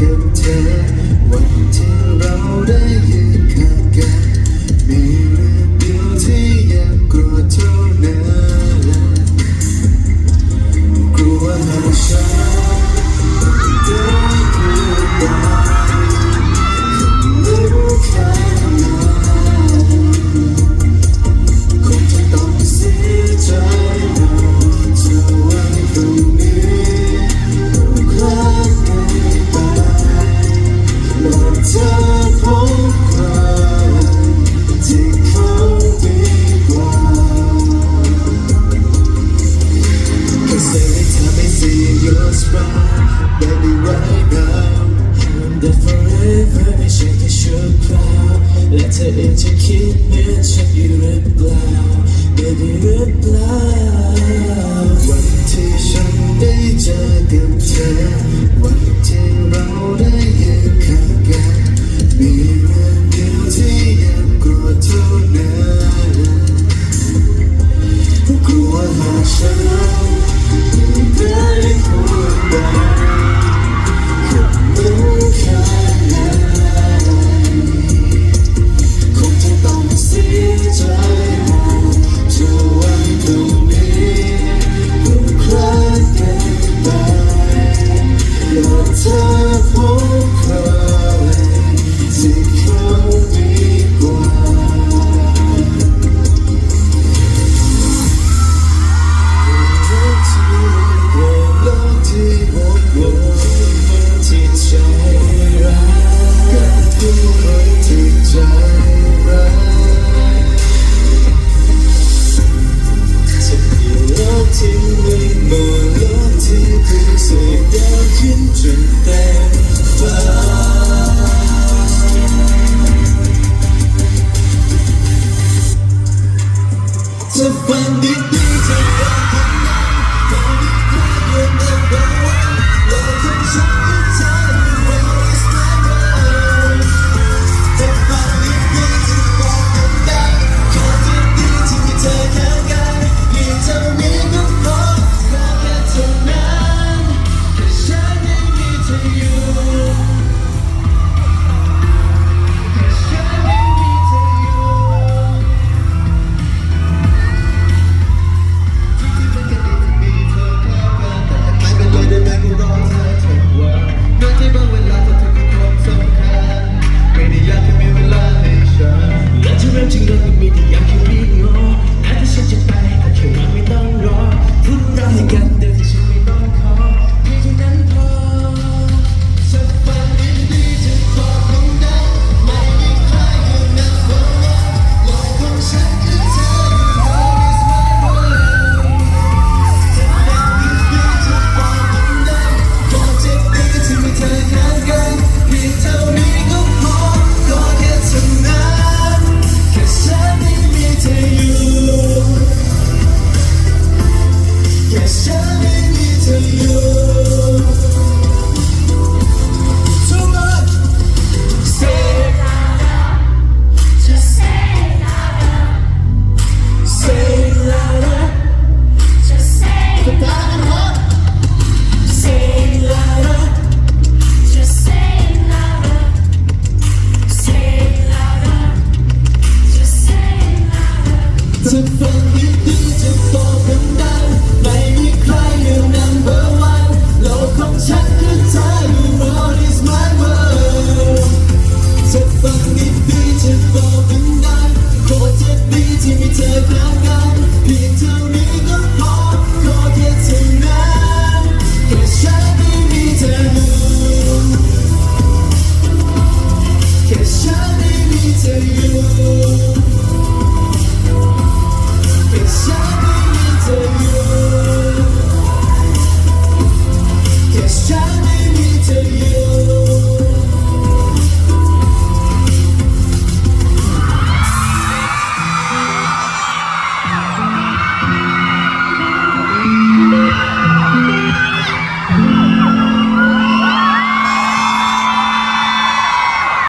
ดินเธอ เธอเองจะคิดเหมือนฉันอยู่หรือเปล่าได้ดีหรือเปล่าวันที่ฉันได้เจอเธอ วันที่เราได้ยืนข้างมีเรื่เดียวที่ยังกลัวเท่านั้นกลัวหาฉันได้ Just tell me to you